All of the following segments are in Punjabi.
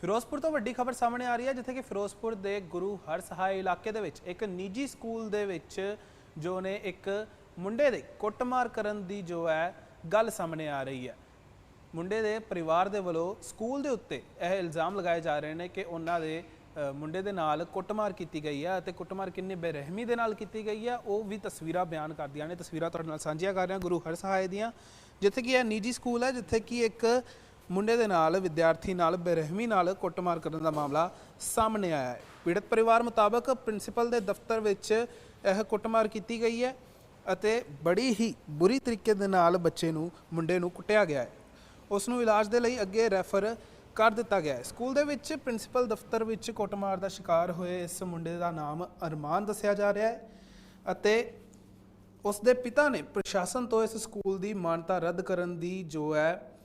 ਫਿਰੋਜ਼ਪੁਰ ਤੋਂ ਵੱਡੀ ਖਬਰ ਸਾਹਮਣੇ ਆ ਰਹੀ ਹੈ, ਜਿੱਥੇ ਕਿ ਫਿਰੋਜ਼ਪੁਰ ਦੇ ਗੁਰੂ ਹਰ ਸਹਾਇ ਇਲਾਕੇ ਦੇ ਵਿੱਚ ਇੱਕ ਨਿੱਜੀ ਸਕੂਲ ਦੇ ਵਿੱਚ ਜੋ ਨੇ ਇੱਕ ਮੁੰਡੇ ਦੇ ਕੁੱਟਮਾਰ ਕਰਨ ਦੀ ਜੋ ਹੈ ਗੱਲ ਸਾਹਮਣੇ ਆ ਰਹੀ ਹੈ। ਮੁੰਡੇ ਦੇ ਪਰਿਵਾਰ ਦੇ ਵੱਲੋਂ ਸਕੂਲ ਦੇ ਉੱਤੇ ਇਹ ਇਲਜ਼ਾਮ ਲਗਾਏ ਜਾ ਰਹੇ ਨੇ ਕਿ ਉਹਨਾਂ ਦੇ ਮੁੰਡੇ ਦੇ ਨਾਲ ਕੁੱਟਮਾਰ ਕੀਤੀ ਗਈ ਹੈ ਅਤੇ ਕੁੱਟਮਾਰ ਕਿੰਨੀ ਬੇਰਹਿਮੀ ਦੇ ਨਾਲ ਕੀਤੀ ਗਈ ਹੈ, ਉਹ ਵੀ ਤਸਵੀਰਾਂ ਬਿਆਨ ਕਰਦੀਆਂ ਨੇ। ਤਸਵੀਰਾਂ ਤੁਹਾਡੇ ਨਾਲ ਸਾਂਝੀਆਂ ਕਰ ਰਿਹਾ ਗੁਰੂ ਹਰ ਸਹਾਇ ਦੀਆਂ, ਜਿੱਥੇ ਕਿ ਇਹ ਨਿੱਜੀ ਸਕੂਲ ਹੈ, ਜਿੱਥੇ ਕਿ ਇੱਕ ਮੁੰਡੇ ਦੇ ਨਾਲ, ਵਿਦਿਆਰਥੀ ਨਾਲ, ਬੇਰਹਿਮੀ ਨਾਲ ਕੁੱਟਮਾਰ ਕਰਨ ਦਾ ਮਾਮਲਾ ਸਾਹਮਣੇ ਆਇਆ ਹੈ। ਪੀੜਤ ਪਰਿਵਾਰ ਮੁਤਾਬਕ ਪ੍ਰਿੰਸੀਪਲ ਦੇ ਦਫ਼ਤਰ ਵਿੱਚ ਇਹ ਕੁੱਟਮਾਰ ਕੀਤੀ ਗਈ ਹੈ ਅਤੇ ਬੜੀ ਹੀ ਬੁਰੀ ਤਰੀਕੇ ਦੇ ਨਾਲ ਬੱਚੇ ਨੂੰ, ਮੁੰਡੇ ਨੂੰ ਕੁੱਟਿਆ ਗਿਆ ਹੈ। ਉਸ ਨੂੰ ਇਲਾਜ ਦੇ ਲਈ ਅੱਗੇ ਰੈਫਰ ਕਰ ਦਿੱਤਾ ਗਿਆ ਹੈ। ਸਕੂਲ ਦੇ ਵਿੱਚ ਪ੍ਰਿੰਸੀਪਲ ਦਫ਼ਤਰ ਵਿੱਚ ਕੁੱਟਮਾਰ ਦਾ ਸ਼ਿਕਾਰ ਹੋਏ ਇਸ ਮੁੰਡੇ ਦਾ ਨਾਮ ਅਰਮਾਨ ਦੱਸਿਆ ਜਾ ਰਿਹਾ ਹੈ ਅਤੇ ਉਸ ਦੇ ਪਿਤਾ ਨੇ ਪ੍ਰਸ਼ਾਸਨ ਤੋਂ ਇਸ ਸਕੂਲ ਦੀ ਮਾਨਤਾ ਰੱਦ ਕਰਨ ਦੀ ਜੋ ਹੈ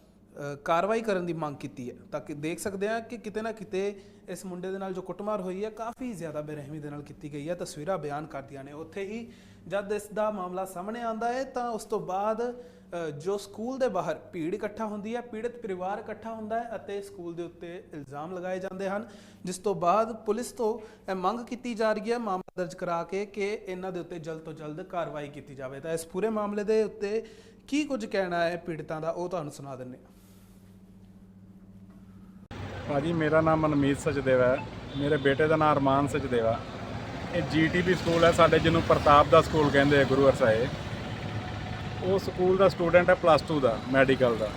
ਕਾਰਵਾਈ ਕਰਨ ਦੀ ਮੰਗ ਕੀਤੀ ਹੈ। ਤਾਂ ਕਿ ਦੇਖ ਸਕਦੇ ਹਾਂ ਕਿ ਕਿਤੇ ਨਾ ਕਿਤੇ ਇਸ ਮੁੰਡੇ ਦੇ ਨਾਲ ਜੋ ਕੁੱਟਮਾਰ ਹੋਈ ਹੈ, ਕਾਫੀ ਜ਼ਿਆਦਾ ਬੇਰਹਿਮੀ ਦੇ ਨਾਲ ਕੀਤੀ ਗਈ ਹੈ। ਤਸਵੀਰਾਂ ਬਿਆਨ ਕਰਦੀਆਂ ਨੇ। ਉੱਥੇ ਹੀ ਜਦ ਇਸ ਦਾ ਮਾਮਲਾ ਸਾਹਮਣੇ ਆਉਂਦਾ ਹੈ, ਤਾਂ ਉਸ ਤੋਂ ਬਾਅਦ ਜੋ ਸਕੂਲ ਦੇ ਬਾਹਰ ਭੀੜ ਇਕੱਠਾ ਹੁੰਦੀ ਹੈ, ਪੀੜਤ ਪਰਿਵਾਰ ਇਕੱਠਾ ਹੁੰਦਾ ਹੈ ਅਤੇ ਸਕੂਲ ਦੇ ਉੱਤੇ ਇਲਜ਼ਾਮ ਲਗਾਏ ਜਾਂਦੇ ਹਨ, ਜਿਸ ਤੋਂ ਬਾਅਦ ਪੁਲਿਸ ਤੋਂ ਇਹ ਮੰਗ ਕੀਤੀ ਜਾ ਰਹੀ ਹੈ, ਮਾਮਲਾ ਦਰਜ ਕਰਾ ਕੇ ਕਿ ਇਹਨਾਂ ਦੇ ਉੱਤੇ ਜਲਦ ਤੋਂ ਜਲਦ ਕਾਰਵਾਈ ਕੀਤੀ ਜਾਵੇ। ਤਾਂ ਇਸ ਪੂਰੇ ਮਾਮਲੇ ਦੇ ਉੱਤੇ ਕੀ ਕੁਝ ਕਹਿਣਾ ਹੈ ਪੀੜਤਾਂ ਦਾ, ਉਹ ਤੁਹਾਨੂੰ ਸੁਣਾ ਦਿੰਦੇ ਹਾਂ। ਭਾਜੀ, ਮੇਰਾ ਨਾਮ ਮਨਮੀਤ ਸਚਦੇਵਾ ਹੈ। ਮੇਰੇ ਬੇਟੇ ਦਾ ਨਾਮ ਅਰਮਾਨ ਸਚਦੇਵ ਹੈ ਇਹ ਜੀਟੀਬੀ ਸਕੂਲ ਹੈ, ਸਾਡੇ ਜਿਹਨੂੰ ਪ੍ਰਤਾਪ ਦਾ ਸਕੂਲ ਕਹਿੰਦੇ ਆ, ਗੁਰੂ ਹਰਸਾਏ ਉਹ ਸਕੂਲ ਦਾ ਸਟੂਡੈਂਟ ਹੈ ਪਲੱਸ 2 ਦਾ ਮੈਡੀਕਲ ਦਾ।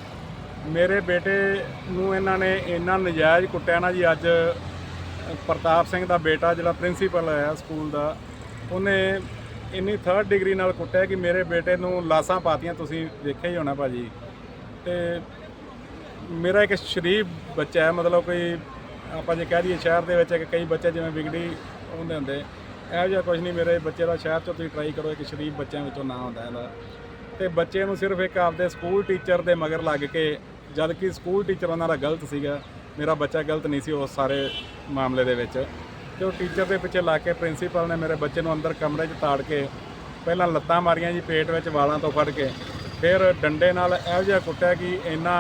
ਮੇਰੇ ਬੇਟੇ ਨੂੰ ਇਹਨਾਂ ਨੇ ਇੰਨਾ ਨਜਾਇਜ਼ ਕੁੱਟਿਆ ਨਾ ਜੀ, ਅੱਜ ਪ੍ਰਤਾਪ ਸਿੰਘ ਦਾ ਬੇਟਾ ਜਿਹੜਾ ਪ੍ਰਿੰਸੀਪਲ ਹੈ ਸਕੂਲ ਦਾ, ਉਹਨੇ ਇੰਨੀ 3rd ਡਿਗਰੀ ਨਾਲ ਕੁੱਟਿਆ ਕਿ ਮੇਰੇ ਬੇਟੇ ਨੂੰ ਲਾਸਾਂ ਪਾਤੀਆਂ, ਤੁਸੀਂ ਵੇਖਿਆ ਹੀ ਹੋਣਾ ਭਾਜੀ। ਤੇ ਮੇਰਾ ਇੱਕ ਸ਼ਰੀਫ ਬੱਚਾ ਹੈ, ਮਤਲਬ ਕੋਈ ਆਪਾਂ ਜੇ ਕਹਿ ਦਈਏ ਸ਼ਹਿਰ ਦੇ ਵਿੱਚ ਕਈ ਬੱਚੇ ਜਿਵੇਂ ਵਿਗੜੀ ਹੁੰਦੇ ਹੁੰਦੇ, ਇਹੋ ਜਿਹਾ ਕੁਝ ਨਹੀਂ ਮੇਰੇ ਬੱਚੇ ਦਾ ਸ਼ਹਿਰ 'ਚੋਂ ਤੁਸੀਂ ਟਰਾਈ ਕਰੋ, ਇੱਕ ਸ਼ਰੀਫ ਬੱਚਿਆਂ ਵਿੱਚੋਂ ਨਾਂ ਹੁੰਦਾ ਇਹਦਾ। ਤੇ ਬੱਚੇ ਨੂੰ ਸਿਰਫ ਇੱਕ ਆਪਦੇ ਸਕੂਲ ਟੀਚਰ ਦੇ ਮਗਰ ਲੱਗ ਕੇ ਜਦ ਕਿ ਸਕੂਲ ਟੀਚਰ ਉਹਨਾਂ ਦਾ ਗਲਤ ਸੀਗਾ, ਮੇਰਾ ਬੱਚਾ ਗਲਤ ਨਹੀਂ ਸੀ ਉਸ ਸਾਰੇ ਮਾਮਲੇ ਦੇ ਵਿੱਚ। ਤੇ ਉਹ ਟੀਚਰ ਦੇ ਪਿੱਛੇ ਲਾ ਕੇ ਪ੍ਰਿੰਸੀਪਲ ਨੇ ਮੇਰੇ ਬੱਚੇ ਨੂੰ ਅੰਦਰ ਕਮਰੇ 'ਚ ਤਾੜ ਕੇ, ਪਹਿਲਾਂ ਲੱਤਾਂ ਮਾਰੀਆਂ ਜੀ, ਪੇਟ ਵਿੱਚ ਵਾਲਾਂ ਤੋਂ ਫੜ ਕੇ, ਫਿਰ ਡੰਡੇ ਨਾਲ ਇਹੋ ਜਿਹਾ ਕੁੱਟਿਆ ਕਿ ਇੰਨਾ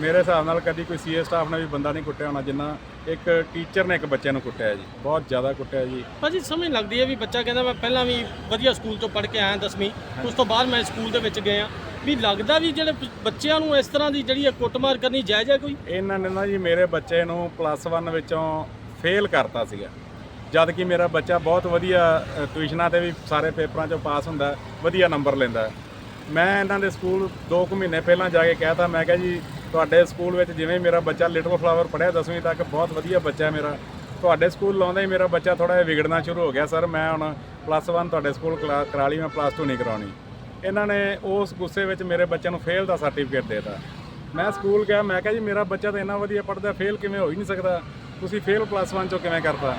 ਮੇਰੇ ਹਿਸਾਬ ਨਾਲ ਕਦੀ ਕੋਈ ਸੀਏ ਸਟਾਫ ਨੇ ਵੀ ਬੰਦਾ ਨਹੀਂ ਕੁੱਟਿਆ ਹੋਣਾ ਜਿੰਨਾ ਇੱਕ ਟੀਚਰ ਨੇ ਇੱਕ ਬੱਚੇ ਨੂੰ ਕੁੱਟਿਆ ਜੀ ਬਹੁਤ ਜ਼ਿਆਦਾ ਕੁੱਟਿਆ ਜੀ। ਭਾਜੀ ਸਮਝ ਲੱਗਦੀ ਹੈ ਵੀ ਬੱਚਾ ਕਹਿੰਦਾ ਮੈਂ ਪਹਿਲਾਂ ਵੀ ਵਧੀਆ ਸਕੂਲ ਤੋਂ ਪੜ੍ਹ ਕੇ ਆਇਆ 10ਵੀਂ ਉਸ ਤੋਂ ਬਾਅਦ ਮੈਂ ਸਕੂਲ ਦੇ ਵਿੱਚ ਗਿਆ। ਵੀ ਲੱਗਦਾ ਵੀ ਜਿਹੜੇ ਬੱਚਿਆਂ ਨੂੰ ਇਸ ਤਰ੍ਹਾਂ ਦੀ ਜਿਹੜੀ ਹੈ ਕੁੱਟਮਾਰ ਕਰਨੀ ਜਾਇਜ਼ ਹੈ ਕੋਈ? ਇਹਨਾਂ ਨੇ ਨਾ ਜੀ ਮੇਰੇ ਬੱਚੇ ਨੂੰ ਪਲੱਸ 1 ਵਿੱਚੋਂ ਫੇਲ ਕਰਤਾ ਸੀਗਾ। ਜਦ ਕਿ ਮੇਰਾ ਬੱਚਾ ਬਹੁਤ ਵਧੀਆ ਟਿਊਸ਼ਨਾਂ ਤੇ ਵੀ ਸਾਰੇ ਪੇਪਰਾਂ 'ਚੋਂ ਪਾਸ ਹੁੰਦਾ ਵਧੀਆ ਨੰਬਰ ਲੈਂਦਾ। ਮੈਂ ਇਹਨਾਂ ਦੇ ਸਕੂਲ 2 ਕੁ ਮਹੀਨੇ ਪਹਿਲਾਂ ਜਾ ਕੇ ਕਹਿਤਾ ਮੈਂ ਕਿਹਾ ਜੀ ਤੁਹਾਡੇ ਸਕੂਲ ਵਿੱਚ ਜਿਵੇਂ ਮੇਰਾ ਬੱਚਾ ਲਿਟਲ ਫਲਾਵਰ ਪੜ੍ਹਿਆ 10ਵੀਂ ਤੱਕ, ਬਹੁਤ ਵਧੀਆ ਬੱਚਾ ਮੇਰਾ। ਤੁਹਾਡੇ ਸਕੂਲ ਲਾਉਂਦਾ ਹੀ ਮੇਰਾ ਬੱਚਾ ਥੋੜਾ ਜਿਹਾ ਵਿਗੜਨਾ ਸ਼ੁਰੂ ਹੋ ਗਿਆ, ਸਰ, ਮੈਂ ਹੁਣ ਪਲੱਸ 1 ਤੁਹਾਡੇ ਸਕੂਲ ਕਲਾ- ਕਰਾ ਲਈ, ਮੈਂ ਪਲੱਸ 2 ਨਹੀਂ ਕਰਾਉਣੀ। ਇਹਨਾਂ ਨੇ ਉਸ ਗੁੱਸੇ ਵਿੱਚ ਮੇਰੇ ਬੱਚੇ ਨੂੰ ਫੇਲ ਦਾ ਸਰਟੀਫਿਕੇਟ ਦੇਤਾ। ਮੈਂ ਸਕੂਲ ਗਿਆ, ਮੈਂ ਕਿਹਾ ਜੀ, ਮੇਰਾ ਬੱਚਾ ਤਾਂ ਇੰਨਾ ਵਧੀਆ ਪੜ੍ਹਦਾ ਫੇਲ ਕਿਵੇਂ ਹੋ ਹੀ ਨਹੀਂ ਸਕਦਾ? ਤੁਸੀਂ ਫੇਲ ਪਲੱਸ 1 ਚੋਂ ਕਿਵੇਂ ਕਰਤਾ?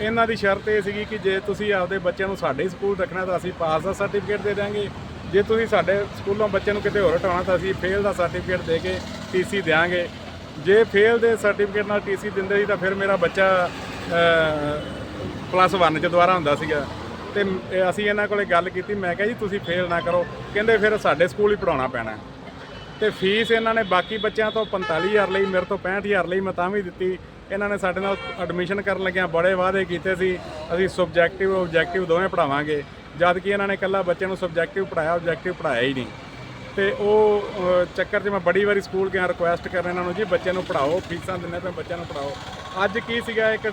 ਇਹਨਾਂ ਦੀ ਸ਼ਰਤ ਇਹ ਸੀਗੀ ਕਿ ਜੇ ਤੁਸੀਂ ਆਪਦੇ ਬੱਚਿਆਂ ਨੂੰ ਸਾਡੇ ਹੀ ਸਕੂਲ ਰੱਖਣਾ ਤਾਂ ਅਸੀਂ ਪਾਸ ਦਾ ਸਰਟੀਫਿਕੇਟ ਦੇ ਦਾਂਗੇ ਜੇ ਤੁਸੀਂ ਸਾਡੇ ਸਕੂਲੋਂ ਬੱਚੇ ਨੂੰ ਕਿਤੇ ਹੋਰ ਹਟਾਉਣਾ ਤਾਂ ਅਸੀਂ ਫੇਲ ਦਾ ਸਰਟੀਫਿਕੇਟ ਦੇ ਕੇ ਟੀਸੀ ਦੇਾਂਗੇ ਜੇ ਫੇਲ ਦੇ ਸਰਟੀਫਿਕੇਟ ਨਾਲ ਟੀਸੀ ਦਿੰਦੇ ਸੀ ਤਾਂ ਫਿਰ ਮੇਰਾ ਬੱਚਾ ਪਲੱਸ 1 ਚ ਦੁਬਾਰਾ ਹੁੰਦਾ ਸੀਗਾ। ਤੇ ਅਸੀਂ ਇਹਨਾਂ ਕੋਲੇ ਗੱਲ ਕੀਤੀ, ਮੈਂ ਕਿਹਾ ਜੀ ਤੁਸੀਂ ਫੇਲ ਨਾ ਕਰੋ। ਕਹਿੰਦੇ ਫਿਰ ਸਾਡੇ ਸਕੂਲ ਹੀ ਪੜਾਉਣਾ ਪੈਣਾ। ਹੈ। ਤੇ ਫੀਸ ਇਹਨਾਂ ਨੇ ਬਾਕੀ ਬੱਚਿਆਂ ਤੋਂ 45000 ਲਈ, ਮੇਰੇ ਤੋਂ 65000 ਲਈ ਮੈਂ ਤਾਂ ਵੀ ਦਿੱਤੀ। ਇਹਨਾਂ ਨੇ ਸਾਡੇ ਨਾਲ ਐਡਮਿਸ਼ਨ ਕਰਨ ਲੱਗਿਆਂ, ਬੜੇ ਵਾਅਦੇ ਕੀਤੇ ਸੀ। ਅਸੀਂ ਸਬਜੈਕਟਿਵ ਆਬਜੈਕਟਿਵ ਦੋਵੇਂ ਪੜਾਵਾਂਗੇ ਜਦ ਕਿ ਇਹਨਾਂ ਨੇ ਇਕੱਲਾ ਬੱਚਿਆਂ ਨੂੰ ਸਬਜੈਕਟਿਵ ਪੜਾਇਆ ਆਬਜੈਕਟਿਵ ਪੜਾਇਆ ਹੀ ਨਹੀਂ। ਤੇ ਉਹ ਚੱਕਰ 'ਚ ਮੈਂ ਬੜੀ ਵਾਰੀ ਸਕੂਲ ਗਿਆ ਰਿਕੁਐਸਟ ਕਰਨ ਇਹਨਾਂ ਨੂੰ, ਜੀ ਬੱਚਿਆਂ ਨੂੰ ਪੜਾਓ ਫੀਸਾਂ ਦਿੰਦੇ ਪਏ ਬੱਚਿਆਂ ਨੂੰ ਪੜਾਓ ਅੱਜ ਕੀ ਸੀਗਾ, ਇੱਕ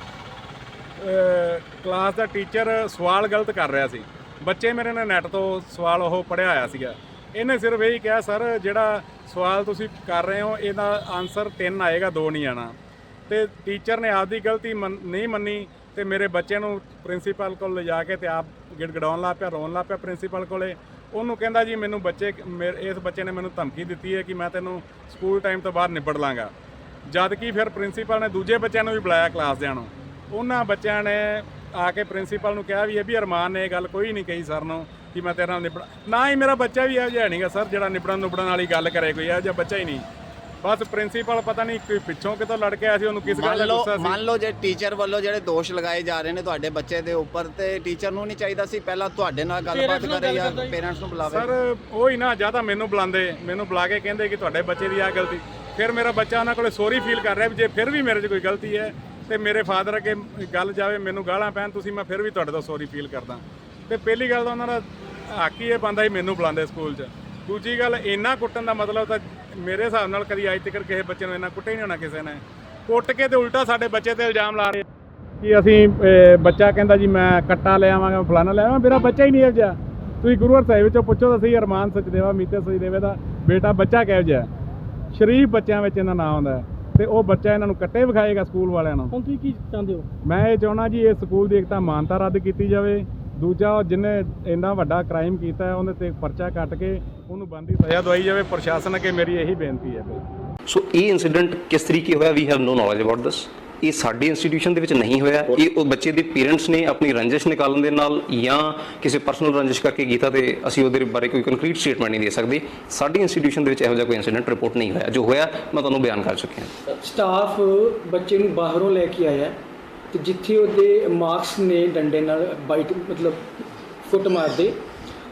ਕਲਾਸ ਦਾ ਟੀਚਰ ਸਵਾਲ ਗਲਤ ਕਰ ਰਿਹਾ ਸੀ। ਬੱਚੇ ਮੇਰੇ ਨੇ ਨੈਟ ਤੋਂ ਸਵਾਲ ਉਹ ਪੜਿਆ ਆਇਆ ਸੀਗਾ। ਇਹਨੇ ਸਿਰਫ ਇਹੀ ਕਿਹਾ, ਸਰ, ਜਿਹੜਾ ਸਵਾਲ ਤੁਸੀਂ ਕਰ ਰਹੇ ਹੋ, ਇਹਦਾ ਆਨਸਰ 3 ਆਏਗਾ 2 ਨਹੀਂ ਆਣਾ ਤੇ ਟੀਚਰ ਨੇ ਆਪਦੀ ਗਲਤੀ ਮੰਨ- ਨਹੀਂ ਮੰਨੀ ਤੇ ਮੇਰੇ ਬੱਚੇ ਨੂੰ ਪ੍ਰਿੰਸੀਪਲ ਕੋਲ ਲਿਜਾ ਕੇ ਤੇ ਆਪ ਗਿੜਗੜਾਉਣ ਲੱਗ ਪਿਆ, ਰੋਣ ਲੱਗ ਪਿਆ ਪ੍ਰਿੰਸੀਪਲ ਕੋਲੇ। ਉਹਨੂੰ ਕਹਿੰਦਾ ਜੀ ਮੈਨੂੰ ਬੱਚੇ ਮੇਰੇ- ਇਸ ਬੱਚੇ ਨੇ ਮੈਨੂੰ ਧਮਕੀ ਦਿੱਤੀ ਹੈ ਕਿ ਮੈਂ ਤੈਨੂੰ ਸਕੂਲ ਟਾਈਮ ਤੋਂ ਬਾਅਦ ਨਿਬੜ ਲਾਂਗਾ। ਜਦ ਕਿ ਫਿਰ ਪ੍ਰਿੰਸੀਪਲ ਨੇ ਦੂਜੇ ਬੱਚਿਆਂ ਨੂੰ ਵੀ ਬੁਲਾਇਆ ਕਲਾਸ ਦਿਆਂ ਨੂੰ। ਉਹਨਾਂ ਬੱਚਿਆਂ ਨੇ ਆ ਕੇ ਪ੍ਰਿੰਸੀਪਲ ਨੂੰ ਕਿਹਾ ਵੀ ਇਹ ਵੀ ਅਰਮਾਨ ਨੇ, ਇਹ ਗੱਲ ਕੋਈ ਨਹੀਂ ਕਹੀ ਸਰ ਨੂੰ ਕਿ ਮੈਂ ਤੇਰੇ ਨਾਲ ਨਿਬੜ, ਨਾ ਹੀ ਮੇਰਾ ਬੱਚਾ ਵੀ ਇਹੋ ਜਿਹਾ ਨਹੀਂਗਾ ਸਰ ਜਿਹੜਾ ਨਿਬੜਨ ਨੁਬੜਨ ਵਾਲੀ ਗੱਲ ਕਰੇ ਕੋਈ, ਇਹੋ ਜਿਹਾ ਬੱਚਾ ਹੀ ਨਹੀਂ। ਬਸ ਪ੍ਰਿੰਸੀਪਲ ਪਤਾ ਨਹੀਂ ਕੋਈ ਪਿੱਛੋਂ ਕਿਤੋਂ ਲੜ ਕੇ ਆਇਆ ਸੀ ਉਹਨੂੰ ਕਿਸ ਗੱਲ ਮੰਨ ਦਾ ਲਓ ਗੁੱਸਾ ਸੀ? ਮੰਨ ਲਓ ਜੇ ਟੀਚਰ ਵੱਲੋਂ ਜਿਹੜੇ ਦੋਸ਼ ਲਗਾਏ ਜਾ ਰਹੇ ਨੇ ਤੁਹਾਡੇ ਬੱਚੇ ਦੇ ਉੱਪਰ ਤੇ ਟੀਚਰ ਨੂੰ ਨਹੀਂ ਚਾਹੀਦਾ ਸੀ ਪਹਿਲਾਂ ਤੁਹਾਡੇ ਨਾਲ ਗੱਲਬਾਤ Parents ਨਾਲ ਕਰੇ ਗੱਲ ਜਾਂ ਕਰਦਾ ਜੀ। ਪੇਰੈਂਟਸ ਨੂੰ ਬੁਲਾਵੇ? ਸਰ ਉਹ ਹੀ ਨਾ ਜਾਂ ਤਾਂ ਮੈਨੂੰ ਬੁਲਾਉਂਦੇ ਮੈਨੂੰ ਬੁਲਾ ਕੇ ਕਹਿੰਦੇ ਕਿ ਤੁਹਾਡੇ ਬੱਚੇ ਦੀ ਆ ਗਲਤੀ। ਫਿਰ ਮੇਰਾ ਬੱਚਾ ਉਹਨਾਂ ਕੋਲੇ ਸੌਰੀ ਫੀਲ ਕਰ ਰਿਹਾ ਵੀ ਜੇ ਫਿਰ ਵੀ ਮੇਰੇ 'ਚ ਕੋਈ ਗਲਤੀ ਹੈ ਤੇ ਮੇਰੇ ਫਾਦਰ ਅੱਗੇ ਗੱਲ ਜਾਵੇ ਮੈਨੂੰ ਗਾਲਾਂ ਪੈਣ ਤੁਸੀਂ ਮੈਂ ਫਿਰ ਵੀ ਤੁਹਾਡੇ ਤੋਂ ਸੌਰੀ ਫੀਲ ਕਰਦਾ। ਤੇ ਪਹਿਲੀ ਗੱਲ ਤਾਂ ਉਹਨਾਂ ਦਾ ਹੱਕ ਹੀ ਇਹ ਬੰਦਾ ਹੀ ਮੈਨੂੰ ਬੁਲਾਉਂਦੇ ਸਕੂਲ 'ਚ। ਦੂਜੀ ਗੱਲ ਇੰਨਾ ਕੁੱਟਣ ਦਾ ਮਤਲਬ ਤਾਂ ਮੇਰੇ ਹਿਸਾਬ ਨਾਲ ਕਦੀ ਅੱਜ ਤੱਕ ਕਿਸੇ ਬੱਚੇ ਨੂੰ ਇੰਨਾ ਕੁੱਟਿਆ ਹੀ ਨਹੀਂ ਹੋਣਾ ਕਿਸੇ ਨੇ। ਕੁੱਟ ਕੇ ਤੇ ਉਲਟਾ ਸਾਡੇ ਬੱਚੇ ਤੇ ਇਲਜ਼ਾਮ ਲਾ ਰਹੇ ਕਿ ਅਸੀਂ ਬੱਚਾ ਕਹਿੰਦਾ ਜੀ ਮੈਂ ਕੱਟਾ ਲੈ ਆਵਾਂਗਾ ਫਲਾਣਾ ਲੈ ਆਵਾਂ ਮੇਰਾ ਬੱਚਾ ਹੀ ਨਹੀਂ ਇਹੋ ਜਿਹਾ। ਤੁਸੀਂ ਗੁਰੂ ਸਾਹਿਬ ਵਿੱਚੋਂ ਪੁੱਛੋ ਤਾਂ ਸਹੀ ਅਰਮਾਨ ਸਚਦੇਵਾ ਮੀਤੇ ਸਚਦੇਵੇ ਦਾ ਬੇਟਾ ਬੱਚਾ ਕਿਹੋ ਜਿਹਾ? ਸ਼ਰੀਫ ਬੱਚਿਆਂ ਵਿੱਚ ਇਹਨਾਂ ਨਾਂ ਆਉਂਦਾ ਤੇ ਉਹ ਬੱਚਾ ਇਹਨਾਂ ਨੂੰ ਕੱਟੇ ਵਿਖਾਏਗਾ ਸਕੂਲ ਵਾਲਿਆਂ ਨੂੰ। ਹੁਣ ਤੁਸੀਂ ਕੀ ਚਾਹੁੰਦੇ ਹੋ? ਮੈਂ ਇਹ ਚਾਹਣਾ ਜੀ ਇਹ ਸਕੂਲ ਦੀ ਇੱਕ ਤਾਂ ਮਾਨਤਾ ਰੱਦ ਕੀਤੀ ਜਾਵੇ। ਦੂਜਾ ਉਹ ਜਿਹਨੇ ਇੰਨਾ ਵੱਡਾ ਕ੍ਰਾਈਮ ਕੀਤਾ ਉਹਦੇ ਤੇ ਪਰਚਾ ਕੱਟ ਕੇ ਉਹਨੂੰ ਬੰਦੀ ਸਜ਼ਾ ਦਵਾਈ ਜਾਵੇ ਪ੍ਰਸ਼ਾਸਨ ਅੱਗੇ ਮੇਰੀ ਇਹੀ ਬੇਨਤੀ ਹੈ। ਸੋ ਇਹ ਇਨਸੀਡੈਂਟ ਕਿਸ ਤਰੀਕੇ ਹੋਇਆ? We have no knowledge about this ਇਹ ਸਾਡੀ ਇੰਸਟੀਟਿਊਸ਼ਨ ਦੇ ਵਿੱਚ ਨਹੀਂ ਹੋਇਆ। ਇਹ ਉਹ ਬੱਚੇ ਦੇ ਪੇਰੈਂਟਸ ਨੇ ਆਪਣੀ ਰੰਜਿਸ਼ ਨਿਕਾਲਣ ਦੇ ਨਾਲ ਜਾਂ ਕਿਸੇ ਪਰਸਨਲ ਰੰਜਿਸ਼ ਕਰਕੇ ਕੀਤਾ ਤੇ ਅਸੀਂ ਉਹਦੇ ਬਾਰੇ ਕੋਈ ਕੰਕਰੀਟ ਸਟੇਟਮੈਂਟ ਨਹੀਂ ਦੇ ਸਕਦੇ। ਸਾਡੀ ਇੰਸਟੀਟਿਊਸ਼ਨ ਦੇ ਵਿੱਚ ਇਹੋ ਜਿਹਾ ਕੋਈ ਇਨਸੀਡੈਂਟ ਰਿਪੋਰਟ ਨਹੀਂ ਹੋਇਆ। ਜੋ ਹੋਇਆ ਮੈਂ ਤੁਹਾਨੂੰ ਬਿਆਨ ਕਰ ਚੁੱਕਿਆ ਸਟਾਫ ਬੱਚੇ ਨੂੰ ਬਾਹਰੋਂ ਲੈ ਕੇ ਆਇਆ ਤੇ ਜਿੱਥੇ ਉਹਦੇ ਮਾਰਕਸ ਨੇ ਡੰਡੇ ਨਾਲ ਬਾਈਟ ਮਤਲਬ ਫੁੱਟ ਮਾਰਦੇ।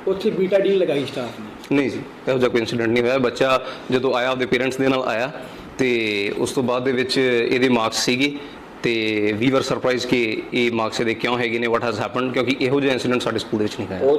ਉੱਥੇ ਬੀਟਾ ਡੀ ਲਗਾਈ ਸਟਾਫ ਨੇ। ਨਹੀਂ ਜੀ ਇਹੋ ਜਿਹਾ ਕੋਈ ਇਨਸੀਡੈਂਟ ਨਹੀਂ ਹੋਇਆ। ਬੱਚਾ ਜਦੋਂ ਆਇਆ ਆਪਦੇ ਪੇਰੈਂਟਸ ਦੇ ਨਾਲ ਆਇਆ ਤੇ ਉਸ ਤੋਂ ਬਾਅਦ ਦੇ ਵਿੱਚ ਇਹਦੇ ਮਾਰਕਸ ਸੀਗੇ ਤੇ ਵੀ ਵਰ ਸਰਪ੍ਰਾਈਜ਼ ਕਿ ਇਹ ਮਾਰਕਸ ਇਹਦੇ ਕਿਉਂ ਹੈਗੇ ਨੇ ਵਾਟ ਹੈਜ਼ ਹੈਪਨਡ ਕਿਉਂਕਿ ਇਹੋ ਜਿਹਾ ਇਨਸੀਡੈਂਟ ਸਾਡੇ ਸਕੂਲ ਦੇ ਵਿੱਚ ਨਹੀਂ ਹੋਇਆ।